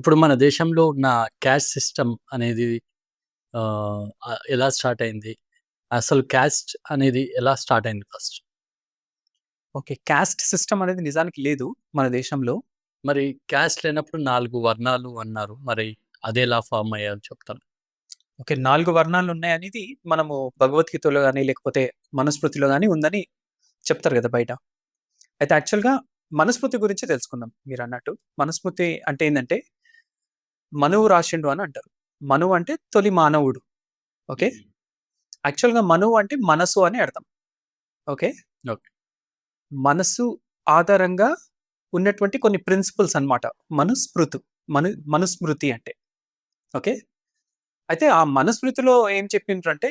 ఇప్పుడు మన దేశంలో ఉన్న క్యాస్ట్ సిస్టమ్ అనేది ఎలా స్టార్ట్ అయింది? అసలు క్యాస్ట్ అనేది ఎలా స్టార్ట్ అయింది ఫస్ట్? ఓకే. క్యాస్ట్ సిస్టమ్ అనేది నిజానికి లేదు మన దేశంలో. మరి క్యాస్ట్ లేనప్పుడు 4 వర్ణాలు అన్నారు. మరి అదెలా ఫార్మ్ అయ్యాయో చెప్తారా? ఓకే. 4 వర్ణాలున్నాయనేది మనము భగవద్గీతలో గాని, లేకపోతే మనుస్మృతిలో గాని ఉందని చెప్తారు గదా బయట. అయితే యాక్చువల్‌గా మనుస్మృతి గురించి తెలుసుకుందాం మీరన్నట్టు. మనుస్మృతి అంటే ఏందంటే, మనువు రాశిండు అని అంటారు. మనువు అంటే తొలి మానవుడు. ఓకే. యాక్చువల్‌గా మనువు అంటే మనసు అని అర్థం. ఓకే. ఓకే. మనసు ఆధారంగా ఉన్నటువంటి కొన్ని ప్రిన్సిపల్స్ అన్నమాట. మనుస్మృతు. మను మనుస్మృతి అంటే. ఓకే. అయితే ఆ మనుస్మృతిలో ఏం చెప్పిండ్రంటే,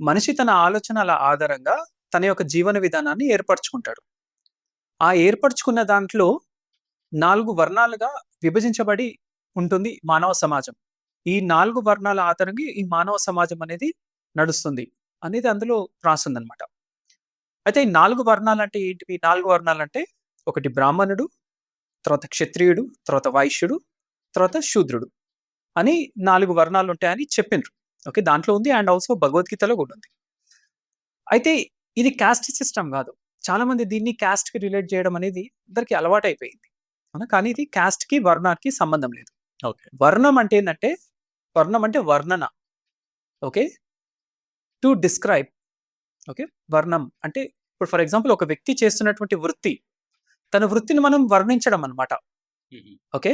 మనిషి తన ఆలోచనల ఆధారంగా తన యొక్క జీవన విధానాన్ని ఏర్పరచుకుంటాడు. ఆ ఏర్పరచుకున్న దాంట్లో 4 వర్ణాలుగా విభజించబడి ఉంటుంది మానవ సమాజం. ఈ నాలుగు వర్ణాల ఆధారంగా ఈ మానవ సమాజం అనేది నడుస్తుంది. అనేది అందులో రాసుందన్నమాట. అయితే ఈ 4 వర్ణాలంటే ఏంటివి? 4 వర్ణాలంటే ఒకటి బ్రాహ్మణుడు, తర్వాత క్షత్రియుడు, తర్వాత వైశ్యుడు, తర్వాత శూద్రుడు అని నాలుగు వర్ణాలు ఉంటాయని చెప్పిండ్రు. ఓకే. దాంట్లో ఉంది అండ్ ఆల్సో భగవద్గీతలో కూడా ఉంది. అయితే ఇది కాస్ట్ సిస్టమ్ కాదు చాలామంది దీన్ని క్యాస్ట్కి రిలేట్ చేయడం అనేది అందరికీ అలవాటైపోయింది. అవునా? కానీ ఇది క్యాస్ట్కి వర్ణానికి సంబంధం లేదు. ఓకే. వర్ణం అంటే ఏందంటే, వర్ణం అంటే వర్ణన. ఓకే. To describe. ఓకే. వర్ణం అంటే ఇప్పుడు ఫర్ ఎగ్జాంపుల్ ఒక వ్యక్తి చేస్తున్నటువంటి వృత్తి. తన వృత్తిని మనం వర్ణించడం అన్నమాట. హుహు. ఓకే.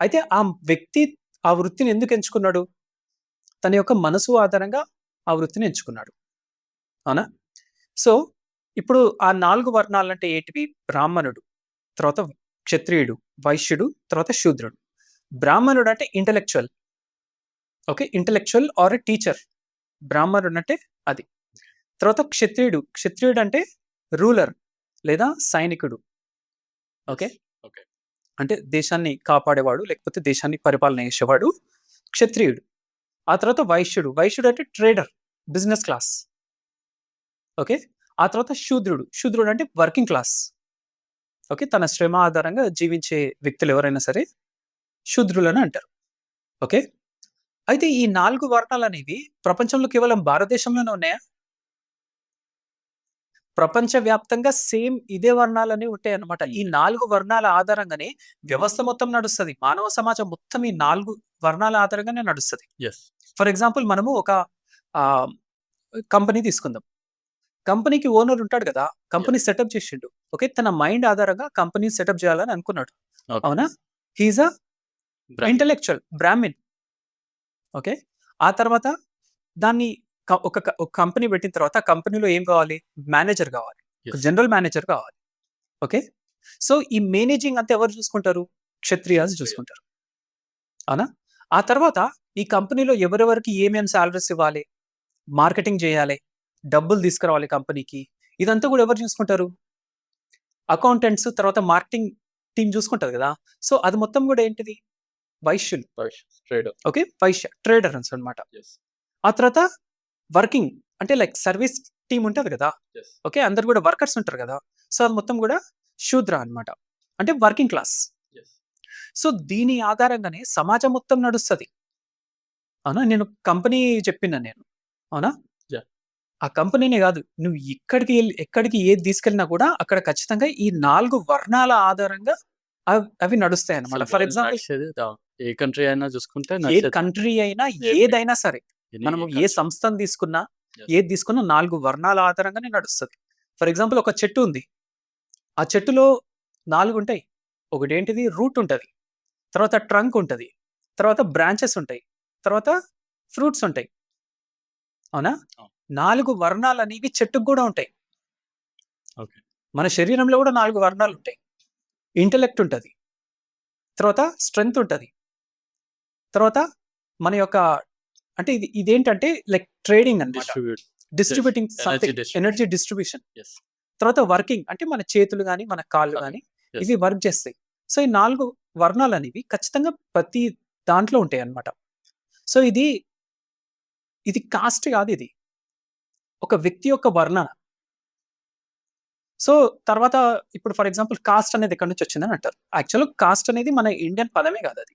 అయితే ఆ వ్యక్తి ఆ వృత్తిని ఎందుకు ఎంచుకున్నాడు? తన యొక్క మనసు ఆధారంగా ఆ వృత్తిని ఎంచుకున్నాడు. అవునా? సో, ఇప్పుడు ఆ 4 వర్ణాలంటే ఏంటివి? బ్రాహ్మణుడు, తర్వాత క్షత్రియుడు, వైశ్యుడు, తర్వాత శూద్రుడు. బ్రాహ్మణుడు అంటే intellectual. Okay. Intellectual or a teacher. బ్రాహ్మణుడు అంటే అది. తర్వాత క్షత్రియుడు. క్షత్రియుడు అంటే రూలర్ లేదా సైనికుడు. ఓకే. ఓకే. అంటే దేశాన్ని కాపాడేవాడు, లేకపోతే దేశాన్ని పరిపాలన చేసేవాడు క్షత్రియుడు. ఆ తర్వాత వైశ్యుడు. వైశ్యుడు అంటే ట్రేడర్. Business class. ఓకే. ఆ తర్వాత శూద్రుడు. శూద్రుడు అంటే వర్కింగ్ క్లాస్. ఓకే. తన శ్రమ ఆధారంగా జీవించే వ్యక్తులు ఎవరైనా సరే శూద్రులని అంటారు. ఓకే. అయితే ఈ 4 వర్ణాలనేవి ప్రపంచంలో కేవలం భారతదేశంలోనే ఉన్నాయా? ప్రపంచవ్యాప్తంగా సేమ్ ఇదే వర్ణాలనేవి ఉంటాయన్నమాట. ఈ హ్మ్. 4 వర్ణాల ఆధారంగానే వ్యవస్థ మొత్తం నడుస్తది. మానవ సమాజం మొత్తం ఈ 4 వర్ణాల ఆధారంగానే నడుస్తది. ఫర్ ఎగ్జాంపుల్ మనము ఒక కంపెనీ తీసుకుందాం. కంపెనీకి ఓనర్ ఉంటాడు గదా! కంపెనీ. సెటప్ చేసిండు. ఓకే. తన మైండ్ ఆధారంగా కంపెనీ సెటప్ చేయాలని అనుకున్నాడు. అవునా? He is a. Intellectual brahmin. Okay. ఆ తర్వాత దాన్ని ఒక ఒక కంపెనీ పెట్టిన తర్వాత ఆ కంపెనీలో ఏం కావాలి? మేనేజర్ కావాలి. జనరల్ మేనేజర్ కావాలి. ఓకే. సో, ఈ మేనేజింగ్ అంతా ఎవరు చూసుకుంటారు? క్షత్రియాస్ క్షత్రియ. చూసుకుంటారు. అవునా? ఆ తర్వాత ఈ కంపెనీలో ఎవరెవరికి ఏమేం సాలరీస్ ఇవ్వాలి? మార్కెటింగ్ చేయాలి. డబ్బులు తీసుకురావాలి కంపెనీకి. ఇదంతా కూడా ఎవరు చూసుకుంటారు? అకౌంటెంట్స్ తర్వాత మార్కెటింగ్ టీమ్ చూసుకుంటది గదా! సో, అది మొత్తం కూడా ఏంటిది? వైశ్యులు. వైశ్య. ట్రేడర్. ఓకే. వైశ్య. ట్రేడర్స్ అన్నమాట. యెస్. ఆ తర్వాత వర్కింగ్ అంటే లైక్ సర్వీస్ టీమ్ ఉంటది! యెస్. ఓకే. అందరూ కూడా వర్కర్స్ ఉంటారు గదా! సో, అది మొత్తం కూడా శూద్ర అన్నమాట. అంటే వర్కింగ్ క్లాస్. సో, దీని ఆధారంగానే సమాజం మొత్తం నడుస్తది. అవునా? నేను కంపెనీ చెప్పిన నేను. అవునా? ఆ కంపెనీనే గాదు. నువ్వు ఎక్కడికి ఎళ్ళి ఎక్కడికి ఏది తీసుకెళ్ళినా కూడా అక్కడ ఖచ్చితంగా ఈ 4 వర్ణాల ఆధారంగా అవ్ నడుస్తాయన్నమాట. అసలు ఫర్ ఎగ్జాంపుల్ ఏ కంట్రీ అయినా చూసుకుంటే ఏ. కంట్రీ అయినా ఏదైనా సరే. మనము ఏ. సంస్థను తీసుకున్నా. ఏది తీసుకున్నా 4 వర్ణాల ఆధారంగానే నడుస్తది. ఫర్ ఎగ్జాంపుల్ ఒక చెట్టు ఉంది. ఆ చెట్టులో 4 ఉంటాయి. ఒకటేంటిది రూట్ ఉంటది. తర్వాత ట్రంక్ ఉంటది. తర్వాత బ్రాంచెస్ ఉంటాయి. తర్వాత ఫ్రూట్స్ ఉంటాయి. అవునా? అవును. 4 వర్ణాలనేవి చెట్టుకు గూడా ఉంటాయి. ఓకే. మన శరీరంలో గూడా 4 వర్ణాలుంటాయి. ఇంటెలెక్ట్ ఉంటది. తర్వాత స్ట్రెంగ్త్ ఉంటది. తర్వాత మన యొక్క అంటే ఇది ఇదేంటంటే like trading. Distribute. Distributing energy distribution. తర్వాత వర్కింగ్ అంటే మన చేతులు గాని, మన కాళ్ళు యెస్. ఇవి వర్క్ చేస్తాయి. సో, ఈ 4 వర్ణాలనేవి ఖచ్చితంగా ప్రతి దాంట్లో ఉంటాయన్నమాట. సో, ఇది ఇది కాస్ట్ కాదిది. ఒక వ్యక్తి యొక్క వర్ణన. సో, తర్వాత ఇప్పుడు ఫర్ ఎగ్జాంపుల్ కాస్ట్ అనేది ఎక్కడి నుంచి వచ్చిందని అంటారు. యాక్చువల్‌గా కాస్ట్ అనేది మన ఇండియన్ పదమే కాదది.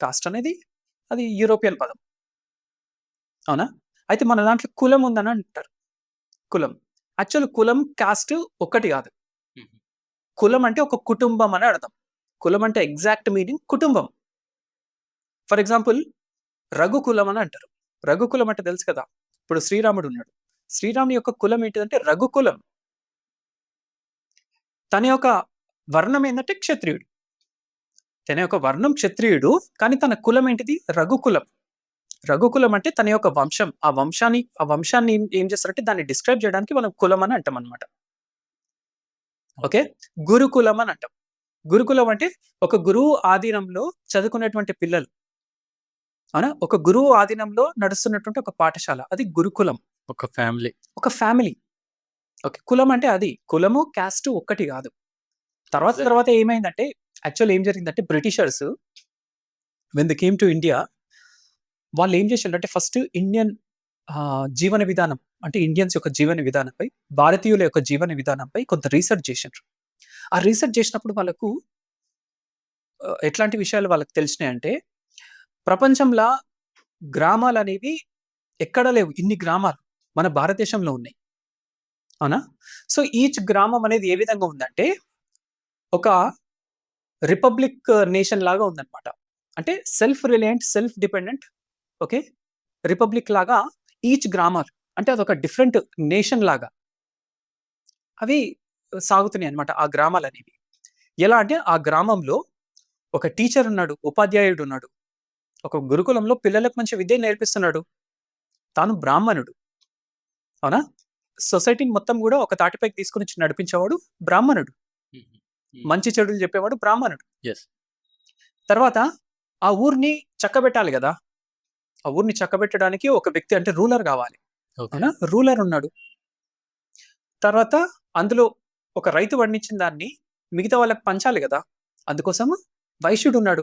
కాస్ట్ అనేది అది యూరోపియన్ పదం. అవునా? అయితే మన దాంట్లో కులం ఉందని అంటారు. కులం. యాక్చువల్ కులం కాస్ట్ ఒక్కటి కాదు. కులం అంటే ఒక కుటుంబం అని అర్థం. కులం అంటే ఎగ్జాక్ట్ మీనింగ్ కుటుంబం. ఫర్ ఎగ్జాంపుల్ రఘుకులం అని అంటారు. రఘుకులం అంటే తెలుసు కదా? ఇప్పుడు శ్రీరాముడు ఉన్నాడు. శ్రీరాముని యొక్క కులం ఏంటిదంటే రఘుకులం తన యొక్క వర్ణం ఏంటంటే క్షత్రియుడు. తన యొక్క వర్ణం క్షత్రియుడు కానీ తన కులం ఏంటిది? రఘుకులం. రఘుకులం అంటే తన యొక్క వంశం. ఆ వంశాన్ని ఆ వంశాన్ని ఏం- చేస్తారంటే దాన్ని డిస్క్రైబ్ చేయడానికి మనం కులం అని అంటాం అనమాట ఓకే? గురుకులం అని అంటాం. గురుకులం అంటే ఒక గురువు ఆధీనంలో చదువుకునేటువంటి పిల్లలు. అవునా? ఒక గురువు ఆధీనంలో నడుస్తున్నటువంటి ఒక పాఠశాల. అది గురుకులం. ఒక ఫ్యామిలీ ఒక ఫ్యామిలీ ఓకే? కులం అంటే అది. కులము క్యాస్ట్ ఒక్కటి కాదు. తర్వాత. తర్వాత ఏమైందంటే యాక్చువల్ ఏం జరిగిందంటే Britishers when they came to India వాళ్ళు ఏం చేశారంటే ఫస్ట్ ఇండియన్ జీవన విధానం అంటే ఇండియన్స్ యొక్క జీవన విధానంపై భారతీయుల యొక్క జీవన విధానంపై కొంత రీసెర్చ్ చేశారు ఆ రీసెర్చ్ చేసినప్పుడు వాళ్ళకు ఎట్లాంటి విషయాలు వాళ్ళకి తెలిసినాయి అంటే ప్రపంచంలో గ్రామాలు అనేవి ఎక్కడ లేవు ఇన్ని గ్రామాలు మన భారతదేశంలో ఉన్నాయి. అవునా? సో ఈచ్ గ్రామం అనేది ఏ విధంగా ఉందంటే ఒక రిపబ్లిక్ uh, నేషన్ లాగా ఉందన్నమాట. అంటే self reliant self dependent okay republic లాగా ఈచ్ గ్రామర్ అంటే అదొక డిఫరెంట్ నేషన్ లాగా. అవి సాగుతున్నాయి అన్నమాట ఆ గ్రామాలు అనేవి ఎలా అంటే ఆ గ్రామంలో ఒక టీచర్ ఉన్నాడు ఉపాధ్యాయుడు ఉన్నాడు. ఒక గురుకులంలో పిల్లలకు మంచి విద్య నేర్పిస్తున్నాడు. తాను బ్రాహ్మణుడు. అవునా? సొసైటీని మొత్తం కూడా ఒక తాటిపైకి తీసుకుని నడిపించేవాడు బ్రాహ్మణుడు. మంచి చెడులు చెప్పేవాడు బ్రాహ్మణుడు. తర్వాత ఆ ఊరిని చక్కబెట్టాలి కదా. ఆ ఊరిని చక్కబెట్టడానికి ఒక వ్యక్తి అంటే రూలర్ కావాలి. అవునా? రూలర్ ఉన్నాడు. తర్వాత అందులో ఒక రైతు పండించిన దాన్ని మిగతా వాళ్ళకి పంచాలి కదా. అందుకోసం వైశ్యుడు ఉన్నాడు.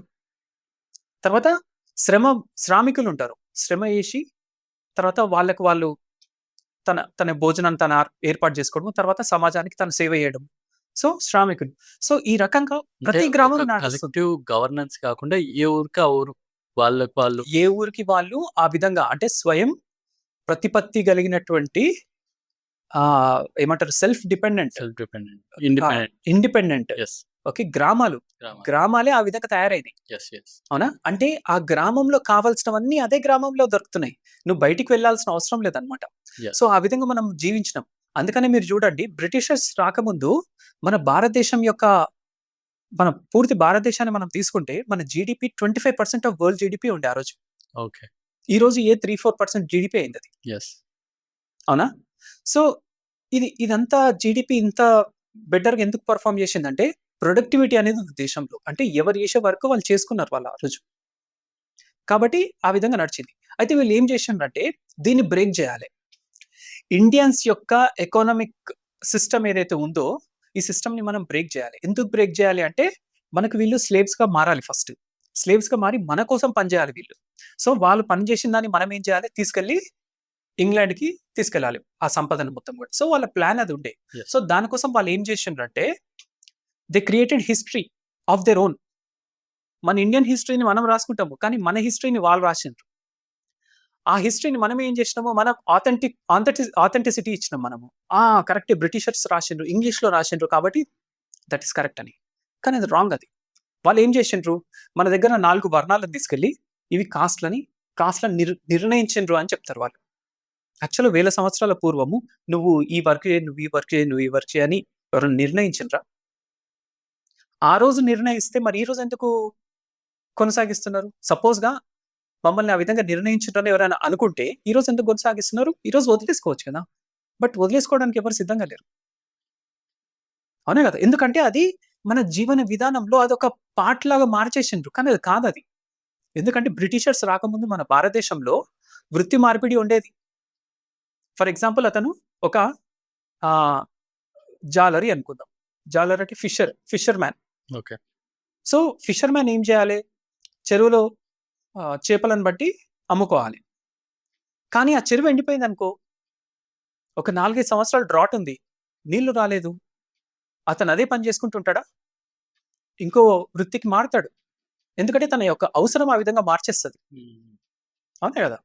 తర్వాత శ్రమ శ్రామికులు ఉంటారు. శ్రమ చేసి తర్వాత వాళ్ళకి వాళ్ళు తన తన భోజనాన్ని తన ఏర్పాటు చేసుకోవడం తర్వాత సమాజానికి తన సేవ చేయడం సో శ్రామికులు సో ఈ రకంగా ప్రతి గ్రామంలో నడుస్తుంది. కలెక్టివ్ గవర్నెన్స్ కాకుండా ఏ ఊరికి ఆ ఊరు వాళ్ళకి వాళ్ళు? ఏ ఊరికి వాళ్ళు ఆ విధంగా అంటే స్వయం ప్రతిపత్తి కలిగినటువంటి ఆ ఏమంటారు self dependent self dependent independent. Independent. Yes okay గ్రామాలు. గ్రామాలే. ఆ విధంగా తయారైనాయి. ఎస్ ఎస్ అవునా? అంటే ఆ గ్రామంలో కావాల్సినవన్నీ అదే గ్రామంలో దొరుకుతున్నాయి. నువ్వు బయటికి వెళ్ళాల్సిన అవసరం లేదనమాట Yes. సో ఆ విధంగా మనం జీవించినాం. అందుకనే మీరు చూడండి బ్రిటిషర్స్ రాకముందు మన భారతదేశం యొక్క మన పూర్తి భారతదేశాన్ని మనం తీసుకుంటే మన GDP twenty five percent of world GDP ఉండే ఆ రోజు. ఓకే. ఈ రోజు a three four percent GDP అయింది అది ఎస్ అవునా? సో ఇది ఇదంతా జీడిపి ఇంత బెటర్గా ఎందుకు పర్ఫామ్ చేసిందంటే ప్రొడక్టివిటీ అనేది ఉంది దేశంలో. అంటే ఎవరు చేసే వరకు వాళ్ళు చేసుకున్నారు వాళ్ళు ఆ రోజు. కాబట్టి ఆ విధంగా నడిచింది. అయితే వీళ్ళు ఏం చేసిండ్రంటే దీన్ని బ్రేక్ చేయాలి. ఇండియన్స్ యొక్క ఎకనామిక్ సిస్టమ్ ఏదైతే ఉందో ఈ సిస్టమ్ని మనం బ్రేక్ చేయాలి. ఎందుకు బ్రేక్ చేయాలి అంటే మనకు వీళ్ళు స్లేవ్స్గా మారాలి ఫస్ట్. స్లేవ్స్గా మారి మన కోసం పనిచేయాలి వీళ్ళు. సో వాళ్ళు పని చేసిన దాన్ని మనం ఏం చేయాలి? తీసుకెళ్ళి ఇంగ్లాండ్కి తీసుకెళ్ళాలి ఆ సంపదను మొత్తం కూడా. సో వాళ్ళ ప్లాన్ అది ఉండే. సో దానికోసం వాళ్ళు ఏం చేసిండ్రంటే they created history of their own మన ఇండియన్ హిస్టరీని మనం రాసుకుంటాము కానీ మన హిస్టరీని వాళ్ళు రాసిండ్రు. ఆ హిస్టరీని మనం ఏం చేసినామో మన ఆథెంటిక్ ఆథెంటిసిటీ ఇచ్చినాం మనము. ఆ కరెక్ట్ బ్రిటిషర్స్ రాసిండ్రు ఇంగ్లీష్లో రాసిండ్రు కాబట్టి దట్ ఈస్ కరెక్ట్ అని. కానీ అది రాంగ్ అది. వాళ్ళు ఏం చేసిండ్రు? మన దగ్గర నాలుగు వర్ణాలను తీసుకెళ్ళి ఇవి కాస్ట్లని కాస్ట్లను నిర్ నిర్ణయించిండ్రు అని చెప్తారు వాళ్ళు. యాక్చువల్ వేల సంవత్సరాల పూర్వము నువ్వు ఈ వర్క్ చేయి నువ్వు ఈ వర్క్ చేయి నువ్వు ఈ వర్క్ చేయని ఎవరైనా నిర్ణయించండ్రా? ఆ రోజు నిర్ణయిస్తే మరి ఈ రోజు ఎందుకు కొనసాగిస్తున్నారు? సపోజ్గా మమ్మల్ని ఆ విధంగా నిర్ణయించడం ఎవరైనా అనుకుంటే ఈ రోజు ఎందుకు కొనసాగిస్తున్నారు? ఈ రోజు వదిలేసుకోవచ్చు కదా. బట్ వదిలేసుకోవడానికి ఎవరు సిద్ధంగా లేరు. అవునే కదా. ఎందుకంటే అది మన జీవన విధానంలో అదొక పార్ట్ లాగా మార్చేసిండ్రు. కానీ అది కాదు అది ఎందుకంటే బ్రిటిషర్స్ రాకముందు మన భారతదేశంలో వృత్తి మార్పిడి ఉండేది. ఫర్ ఎగ్జాంపుల్ అతను ఒక జాలరీ అనుకుందాం. జాలర్ అంటే fisher fisherman okay. So fisherman ఏం చేయాలి? చెరువులో చేపలను బట్టి అమ్ముకోవాలి కానీ ఆ చెరువు ఎండిపోయింది అనుకో ఒక నాలుగైదు సంవత్సరాలు డ్రాట్ ఉంది నీళ్ళు రాలేదు అతను అదే పని చేసుకుంటుంటాడా ఇంకో వృత్తికి మారుతాడు ఎందుకంటే తన యొక్క అవసరం ఆ విధంగా మార్చేస్తది. అవునా కదా!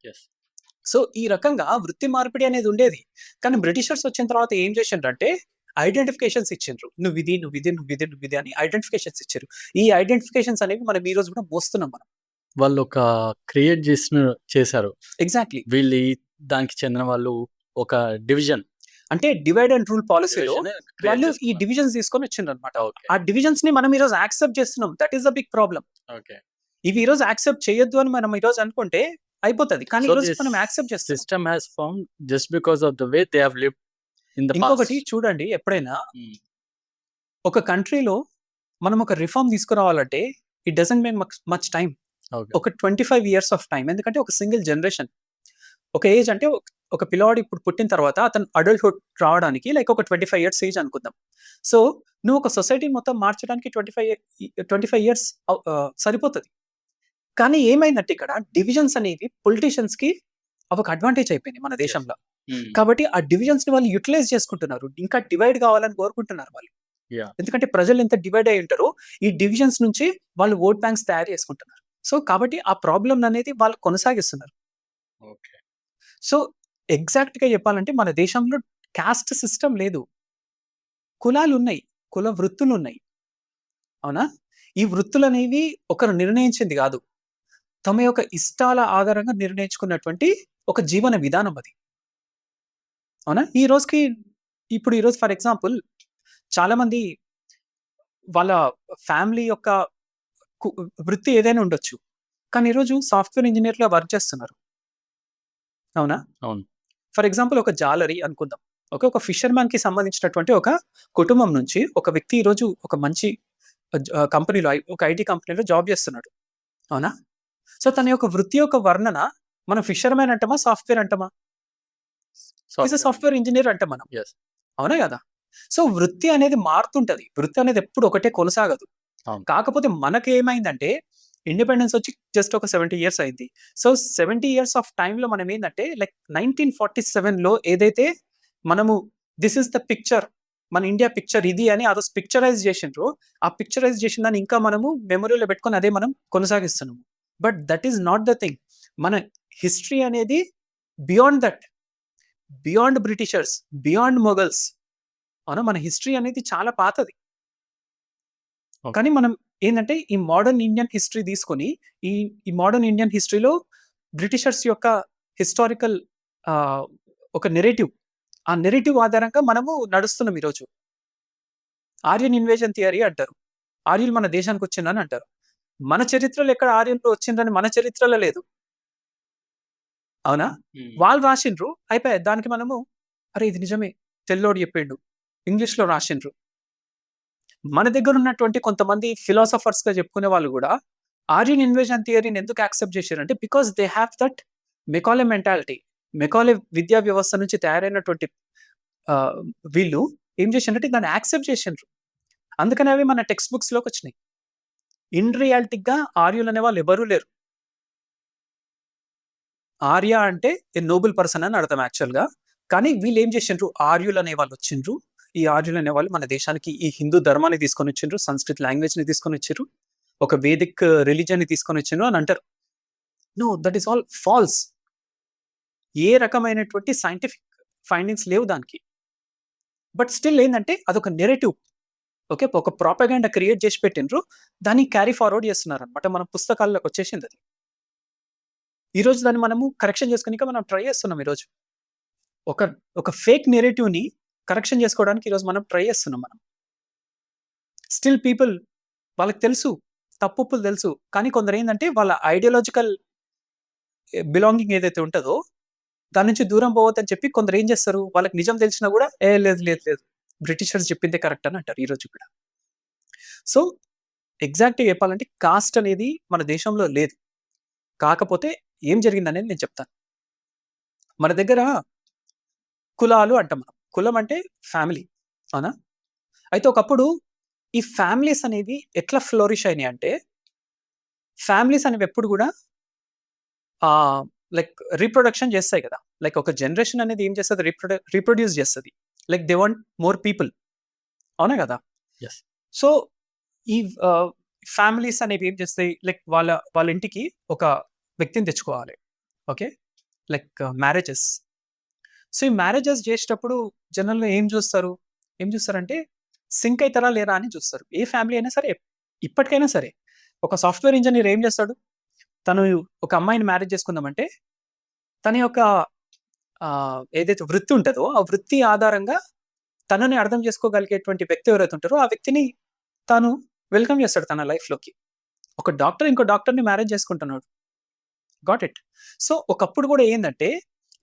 సో, ఈ రకంగా వృత్తి మార్పిడి అనేది ఉండేది. కానీ బ్రిటిషర్స్ వచ్చిన తర్వాత ఏం చేసిండ్రంటే ఐడెంటిఫికేషన్స్ ఇచ్చిండ్రు. నువ్విది, నువ్విది, నువ్విది, నువ్విది అని ఐడెంటిఫికేషన్స్ ఇచ్చిర్రు. ఈ ఐడెంటిఫికేషన్స్ అనేవి మనం ఈ రోజు కూడా మోస్తున్నాం మనం. వాళ్ళొక క్రియేట్ చేసిన చేశారు. ఎగ్జాక్ట్‌లీ. వీళ్ళు ఈ దానికి చెందిన వాళ్ళు ఒక డివిజన్. అంటే డివైడ్ అండ్ రూల్ పాలిసీలో వాళ్ళు ఈ. డివిజన్స్ తీసుకొని వచ్చిండ్రన్నమాట. ఓకే. ఆ డివిజన్స్‌ని మనం ఈరోజు యాక్సెప్ట్ చేస్తున్నాం. That is the big problem. Okay. ఇవి ఈరోజు యాక్సెప్ట్ చేయొద్దు అని మనం ఈరోజు అనుకుంటే అయిపోతది. కానీ ఈరోజు మనం యాక్సెప్ట్ చేస్తున్నాం. System has found just because of the way they have the ఇంకొకటి. చూడండి ఎప్పుడైనా హ్మ్. ఒక కంట్రీలో మనం ఒక రిఫార్మ్ తీసుకురావాలంటే it doesn't make much much ఒక 25 ఇయర్స్ ఆఫ్ టైమ్. ఎందుకంటే ఒక సింగిల్ జనరేషన్. ఒక ఏజ్ అంటే ఒక- ఒక పిల్లవాడు ఇప్పుడు పుట్టిన తర్వాత అతను అడల్ట్‌హుడ్ రావడానికి లైక్ ఒక 25 ఇయర్స్ ఏజ్ అనుకుందాం. సో, నువ్వు ఒక సొసైటీ మొత్తం మార్చడానికి 25 ఇ 25 ఇయర్స్ అవ్ ఆహ్, సరిపోతది. కానీ ఏమైందంటే ఇక్కడ డివిజన్స్ అనేవి పొలిటీషియన్స్‌కి అవొక అడ్వాంటేజ్ అయిపోయినాయి మన దేశంలో. హ్మ్. కాబట్టి ఆ డివిజన్స్‌ని వాళ్ళు యుటిలైజ్ చేసుకుంటున్నారు. ఇంకా డివైడ్ కావాలని కోరుకుంటున్నారు వాళ్ళు. ఎందుకంటే ప్రజలు ఎంత డివైడ్ అయ్యి ఉంటారో ఈ డివిజన్స్ నుంచి వాళ్ళు ఓట్ బ్యాంక్స్ తయారు చేసుకుంటున్నారు. సో, కాబట్టి ఆ ప్రాబ్లమ్ అనేది వాళ్ళు కొనసాగిస్తున్నారు. ఓకే. సో, ఎగ్జాక్ట్‌గా చెప్పాలంటే మన దేశంలో కాస్ట్ సిస్టమ్ లేదు. కులాలున్నాయి. కుల వృత్తులున్నాయి. అవునా? ఈ వృత్తులనేవి ఒకరు నిర్ణయించింది గాదు. తమ యొక్క ఇష్టాల ఆధారంగా నిర్ణయించుకున్నటువంటి ఒక జీవన విధానం అది. అవునా? ఈ రోజుకి ఇప్పుడు ఈరోజు ఫర్ ఎగ్జాంపుల్ చాలామంది వాళ్ళ ఫ్యామిలీ యొక్క వృత్తి ఏదైనా ఉండొచ్చు. కానీ ఈరోజు సాఫ్ట్‌వేర్ ఇంజినీర్‌గా వర్క్ చేస్తున్నారు. అవునా? అవును. ఫర్ ఎగ్జాంపుల్ ఒక జాలరీ అనుకుందాం. ఓకే. ఒక ఫిషర్‌మ్యాన్‌కి సంబంధించినటువంటి ఒక కుటుంబం నుంచి ఒక వ్యక్తి ఈరోజు ఒక మంచి కంపెనీలో ఒక ఐటీ కంపెనీలో జాబ్ చేస్తున్నాడు. అవునా? సో, తన యొక్క వృత్తి యొక్క వర్ణన మనం ఫిషర్‌మ్యాన్ అంటామా? సాఫ్ట్‌వేర్ అంటామా? సాఫ్ట్‌వేర్ ఇంజినీర్ అంటాం మనం. అవునా గదా! సో, వృత్తి అనేది మారుతుంటది. వృత్తి అనేది ఎప్పుడు ఒకటే కొనసాగదు. కాకపోతే మనకేమైందంటే ఇండిపెండెన్స్ వచ్చి జస్ట్ ఒక 70 ఇయర్స్ అయింది. సో, 70 ఇయర్స్ ఆఫ్ టైంలో మనం ఏంటంటే లైక్ 1947లో ఏదైతే మనము దిస్ ఇస్ ద పిక్చర్ మన ఇండియా పిక్చర్ ఇది అని ఆ రోజు పిక్చరైజ్ చేసిండ్రో, ఆ పిక్చరైజ్ చేసిన దాన్ని ఇంకా మనము మెమొరీలో పెట్టుకొని అదే మనం కొనసాగిస్తున్నాము. But that is not the thing. మన హిస్టరీ అనేది beyond that. Beyond Britishers, beyond Mughals. అవునా? మన హిస్టరీ అనేది చాలా పాతది. కానీ మనం ఏందంటే ఈ మోడర్న్ ఇండియన్ హిస్టరీ తీసుకొని ఈ ఈ మోడర్న్ ఇండియన్ హిస్టరీలో బ్రిటిషర్స్ యొక్క హిస్టారికల్ ఒక నెరేటివ్. ఆ నెరేటివ్ ఆధారంగా మనము నడుస్తున్నాం ఈరోజు. ఆర్యన్ ఇన్వేజన్ థియరీ అంటారు. ఆర్యులు మన దేశానికి వచ్చిండ్రని అంటారు. మన చరిత్రలో ఎక్కడ ఆర్యులు వచ్చిండ్రని మన చరిత్రలో లేదు. అవునా? వాళ్ళు రాసిండ్రు. అయిపాయే. దానికి మనము అరే! ఇది నిజమే. తెల్లోడు చెప్పిండు. ఇంగ్లీష్‌లో రాసిండ్రు. మన దగ్గర ఉన్నటువంటి కొంతమంది ఫిలాసఫర్స్‌గా చెప్పుకునే వాళ్ళు కూడా ఆర్యన్ ఇన్వేజన్ థియరీని ఎందుకు యాక్సెప్ట్ చేశారంటే because they have that Macaulay mentality. Macaulay విద్యా వ్యవస్థ నుంచి తయారైనటువంటి వీళ్ళు ఏం చేసిండ్రంటే దాన్ని యాక్సెప్ట్ చేసిండ్రు. అందుకని అవి మన టెక్స్ట్ బుక్స్‌లోకి వచ్చినాయి. ఇన్ రియాలిటీగా ఆర్యులు అనే వాళ్ళు ఎవరూ లేరు. ఆర్య అంటే ఏ నోబుల్ పర్సన్ అని అర్థం యాక్చువల్‌గా. కానీ వీళ్ళు ఏం చేసిండ్రు ఆర్యులు అనే వాళ్ళు వచ్చిండ్రు. ఈ ఆర్యులు అనేవాళ్ళు మన దేశానికి ఈ హిందూ ధర్మాన్ని తీసుకొని వచ్చిండ్రు. సంస్కృత్ లాంగ్వేజ్‌ని తీసుకొని వచ్చారు ఒక వేదిక్ రిలీజియన్ని తీసుకొని వచ్చిండ్రు అని అంటారు. No that is all false. ఏ రకమైనటువంటి సైంటిఫిక్ ఫైండింగ్స్ లేవు దానికి. బట్ స్టిల్ ఏంటంటే అదొక నెరేటివ్. ఓకే. ఒక ప్రొపగండా క్రియేట్ చేసి పెట్టిండ్రు. దాన్ని క్యారీ ఫార్వర్డ్ చేస్తున్నారు అనమాట మన పుస్తకాల్లోకి అది ఈరోజు దాన్ని మనము కరెక్షన్ చేసుకునిక మనం ట్రై చేస్తున్నాం ఈరోజు. ఒక ఒక ఫేక్ నెరేటివ్‌ని కరెక్షన్ చేసుకోవడానికి ఈరోజు మనం ట్రై చేస్తున్నాం మనం. స్టిల్ పీపుల్ వాళ్ళకి తెలుసు. తప్పుప్పులు తెలుసు. కానీ కొందరు ఏంటంటే వాళ్ళ ఐడియాలజికల్ బిలాంగింగ్ ఏదైతే ఉంటుందో దాని నుంచి దూరం పోవద్దని చెప్పి కొందరు ఏం చేస్తారు? వాళ్ళకి నిజం తెలిసినా కూడా ఏ లేదు, లేదు, లేదు. బ్రిటిషర్స్ చెప్పిందే కరెక్ట్ అని అంటారు ఈరోజు కూడా. సో, ఎగ్జాక్ట్‌గా చెప్పాలంటే కాస్ట్ అనేది మన దేశంలో లేదు. కాకపోతే ఏం జరిగిందనేది నేను చెప్తాను. మన దగ్గర కులాలు అంటాం మనం. కులం అంటే ఫ్యామిలీ. అవునా? అయితే ఒకప్పుడు ఈ ఫ్యామిలీస్ అనేవి ఎట్లా ఫ్లోరిష్ అయినాయి అంటే ఫ్యామిలీస్ అనేవి ఎప్పుడు ఆహ్, లైక్ రీప్రొడక్షన్ చేస్తాయి గదా! లైక్ ఒక జనరేషన్ అనేది ఏం చేస్తది రీప్రొడ రీప్రొడ్యూస్ చేస్తది. Like they want more people. అవునా! యెస్. సో, ఈ ఫ్యామిలీస్ అనేవి ఏం చేస్తాయి లైక్ వాళ్ళ వాళ్ళ ఇంటికి ఒక వ్యక్తిని తెచ్చుకోవాలి ఓకే లైక్ మ్యారేజెస్ సో ఈ మ్యారేజెస్ చేసేటప్పుడు జనరల్గా ఏం చూస్తారు? ఏం చూస్తారంటే సింక్ అవుతారా లేరా? అని చూస్తారు. ఏ ఫ్యామిలీ అయినా సరే ఇప్పటికైనా సరే ఒక సాఫ్ట్వేర్ ఇంజనీర్ ఏం చేస్తాడు? తను ఒక అమ్మాయిని మ్యారేజ్ చేసుకుందామంటే తన యొక్క ఏదైతే వృత్తి ఉంటుందో ఆ వృత్తి ఆధారంగా తనని అర్థం చేసుకోగలిగేటువంటి వ్యక్తి ఎవరైతే ఉంటారో ఆ వ్యక్తిని తాను వెల్కమ్ చేస్తాడు తన లైఫ్లోకి. ఒక డాక్టర్ ఇంకో డాక్టర్ని మ్యారేజ్ చేసుకుంటున్నాడు. Got it. సో ఒకప్పుడు కూడా ఏంటంటే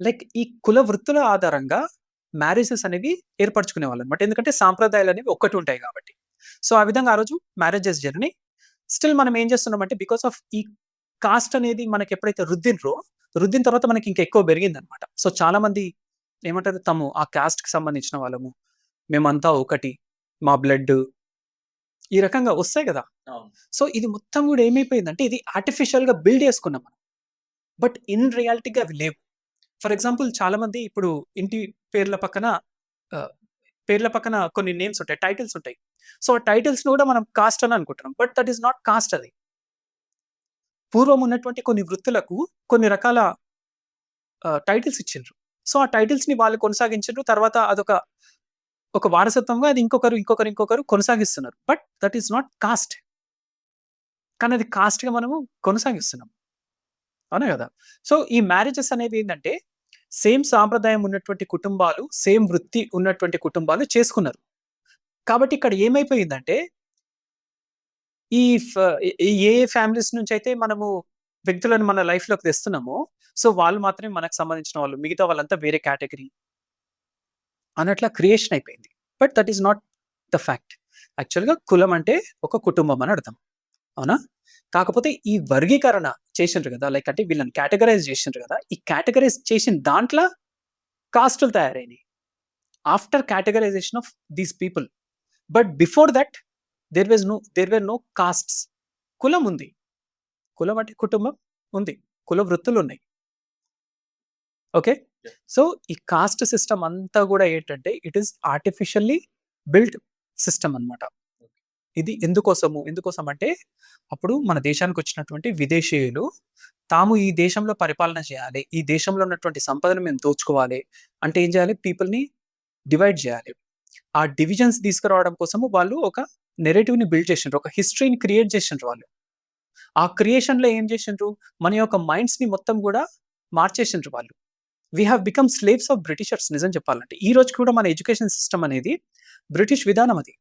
లైక్ ఈ కుల వృత్తుల ఆధారంగా మ్యారేజెస్ అనేవి ఏర్పరచుకునే వాళ్ళు అనమాట ఎందుకంటే సాంప్రదాయాలు అనేవి ఒక్కటి ఉంటాయి కాబట్టి. సో ఆ విధంగా ఆ రోజు మ్యారేజెస్ జరిగినాయి స్టిల్ మనం ఏం చేస్తున్నామంటే బికాస్ ఆఫ్ ఈ కాస్ట్ అనేది మనకి ఎప్పుడైతే రుద్దినరో రుద్దిన తర్వాత మనకి ఇంకా ఎక్కువ పెరిగింది అనమాట సో చాలా మంది ఏమంటారు తాము ఆ caste కి సంబంధించిన వాళ్ళము. మేమంతా ఒకటి మా బ్లడ్ ఈ రకంగా వస్తాయి కదా. సో ఇది మొత్తం కూడా ఏమైపోయిందంటే ఇది artificial గా బిల్డ్ చేసుకున్నాం మనం. బట్ ఇన్ రియాలిటీగా అవి లేవు. ఫర్ ఎగ్జాంపుల్ చాలామంది ఇప్పుడు ఇంటి పేర్ల పక్కన ఆ, పేర్ల పక్కన కొన్ని నేమ్స్ ఉంటాయి టైటిల్స్ ఉంటాయి. సో ఆ టైటిల్స్ని కూడా మనం కాస్ట్ అని అనుకుంటున్నాం. But that is not caste అది. పూర్వం ఉన్నటువంటి కొన్ని వృత్తులకు కొన్ని రకాల టైటిల్స్ ఇచ్చిండ్రు. సో ఆ టైటిల్స్ని వాళ్ళు కొనసాగించారు తర్వాత అదొక ఒక వారసత్వంగా అది ఇంకొకరు ఇంకొకరు ఇంకొకరు కొనసాగిస్తున్నారు. But that is not caste. కానీ అది కాస్ట్గా మనము కొనసాగిస్తున్నాం. అవునా కదా. సో ఈ మ్యారేజెస్ అనేది ఏంటంటే సేమ్ సాంప్రదాయం ఉన్నటువంటి కుటుంబాలు సేమ్ వృత్తి ఉన్నటువంటి కుటుంబాలు చేసుకున్నారు. కాబట్టి ఇక్కడ ఏమైపోయిందంటే ఈ ఏ- ఏ ఫ్యామిలీస్ నుంచి అయితే మనము వ్యక్తులను మన లైఫ్లోకి తెస్తున్నామో సో వాళ్ళు మాత్రమే మనకు సంబంధించిన వాళ్ళు మిగతా వాళ్ళంతా వేరే కేటగిరీ అన్నట్లా క్రియేషన్ అయిపోయింది. But that is not the fact యాక్చువల్గా కులం అంటే ఒక కుటుంబం అని అర్థం. అవునా? కాకపోతే ఈ వర్గీకరణ చేసిండ్రు కదా లైక్ అంటే వీళ్ళని కేటగరైజ్ చేసిండ్రు కదా ఈ కేటగరైజ్ చేసిన దాంట్లో కాస్టులు తయారైనాయి. After categorization of these people but before that there was no there were no castes కులం ఉంది. కులం అంటే కుటుంబం ఉంది. కుల వృత్తులు ఉన్నాయి. ఓకే సో ఈ కాస్ట్ సిస్టమ్ అంతా కూడా ఏంటంటే it is artificially build system అన్నమాట. ఇది ఎందుకోసము? ఎందుకోసం అంటే అప్పుడు మన దేశానికి వచ్చినటువంటి విదేశీయులు తాము ఈ దేశంలో పరిపాలన చేయాలి. ఈ దేశంలో ఉన్నటువంటి సంపదను మేము దోచుకోవాలి. అంటే ఏం చేయాలి? పీపుల్ని డివైడ్ చేయాలి. ఆ డివిజన్స్ తీసుకురావడం కోసము వాళ్ళు ఒక నెరేటివ్ని బిల్డ్ చేసిండ్రు. ఒక హిస్టరీని క్రియేట్ చేసిండ్రు వాళ్ళు. ఆ క్రియేషన్లో ఏం చేసిండ్రు? మన యొక్క మైండ్స్ని మొత్తం కూడా మార్చేసిండ్రు వాళ్ళు. We have become slaves of britishers నిజం చెప్పాలంటే. ఈ రోజు కూడా మన ఎడ్యుకేషన్ సిస్టమ్ అనేది బ్రిటిష్ విధానం అది.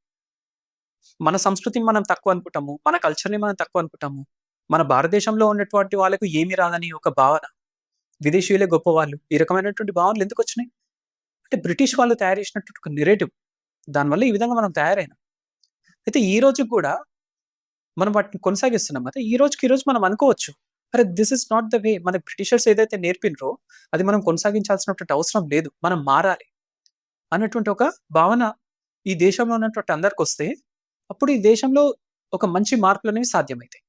మన సంస్కృతిని మనం తక్కువ అనుకుంటాము మన కల్చర్ని మనం తక్కువ అనుకుంటాము. మన భారతదేశంలో ఉన్నటువంటి వాళ్ళకు ఏమి రాదని ఒక భావన. విదేశీయులే గొప్ప వాళ్ళు ఈ రకమైనటువంటి భావనలు ఎందుకు వచ్చినాయి? అంటే బ్రిటిష్ వాళ్ళు తయారు చేసినటువంటి ఒక నెరేటివ్ దానివల్ల ఈ విధంగా మనం తయారైనాం. అయితే ఈ రోజు కూడా మనం వాటిని కొనసాగిస్తున్నాం. అయితే ఈ రోజుకి ఈ రోజు మనం అనుకోవచ్చు అరే this is not the way మన బ్రిటిషర్స్ ఏదైతే నేర్పినరో అది మనం కొనసాగించాల్సినటువంటి అవసరం లేదు. మనం మారాలి. అన్నటువంటి ఒక భావన ఈ దేశంలో ఉన్నటువంటి అందరికి వస్తే అప్పుడు ఈ దేశంలో ఒక మంచి మార్పులు అనేవి సాధ్యమవుతాయి